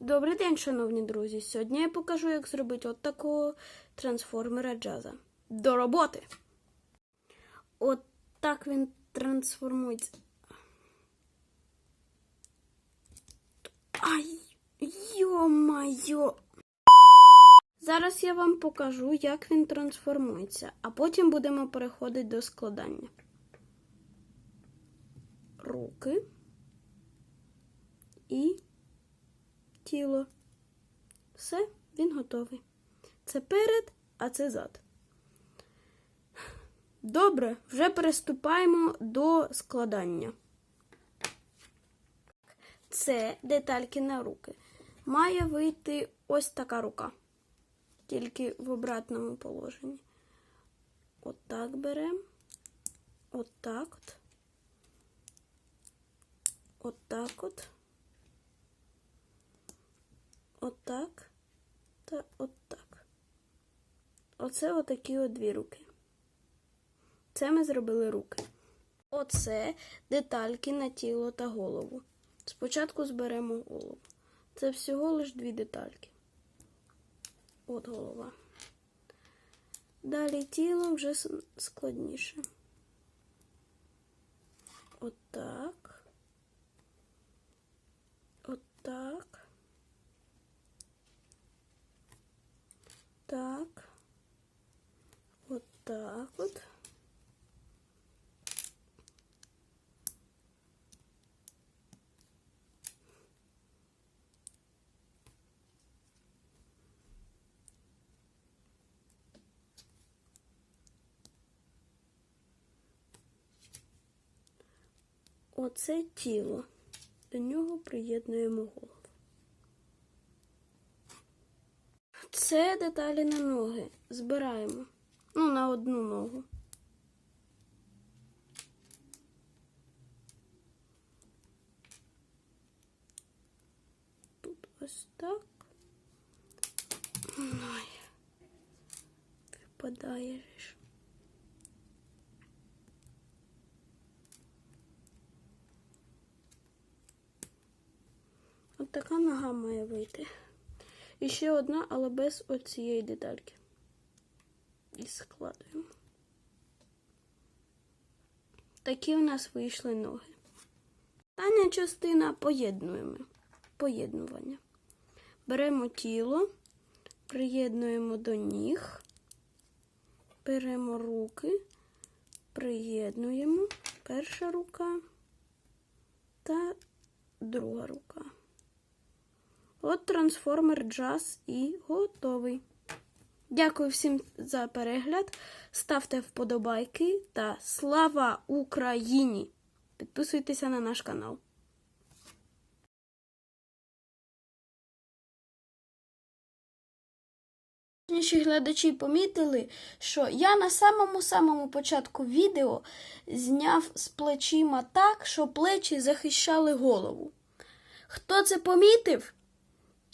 Добрий день, шановні друзі. Сьогодні я покажу, як зробити от такого трансформера джаза. До роботи! От так він трансформується. Ай, йо-майо. Зараз я вам покажу, як він трансформується, а потім будемо переходити до складання. Руки і тіло. Все, він готовий. Це перед, а це зад. Добре, вже переступаємо до складання. Це детальки на руки. Має вийти ось така рука. Тільки в обратному положенні. Отак беремо. Отак от. Отак от. Отак та отак. Оце отакі от дві руки. Це ми зробили руки. Оце детальки на тіло та голову. Спочатку зберемо голову. Це всього лиш дві детальки. От голова. Далі тіло вже складніше. Отак. Так. Отак от. Оце тіло. До нього приєднуємо голову. Це деталі на ноги. Збираємо. Ну, на одну ногу. Тут ось так. Ой. Випадає ж. Така нога має вийти. І ще одна, але без оцієї детальки. І складуємо. Такі у нас вийшли ноги. Остання частина поєднуємо. Поєднування. Беремо тіло, приєднуємо до ніг, беремо руки, приєднуємо перша рука та друга рука. От трансформер джаз і готовий. Дякую всім за перегляд. Ставте вподобайки та слава Україні! Підписуйтеся на наш канал. Інші глядачі помітили, що я на самому-самому початку відео зняв з плечима так, що плечі захищали голову. Хто це помітив?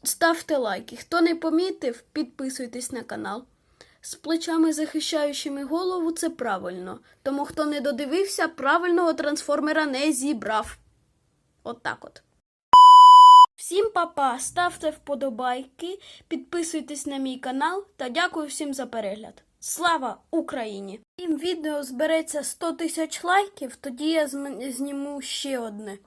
Ставте лайки. Хто не помітив, підписуйтесь на канал. З плечами, захищаючими голову, це правильно. Тому хто не додивився, правильного трансформера не зібрав. От так от. Всім папа, ставте вподобайки, підписуйтесь на мій канал та дякую всім за перегляд. Слава Україні! Цим відео збереться 100 тисяч лайків, тоді я зніму ще одне.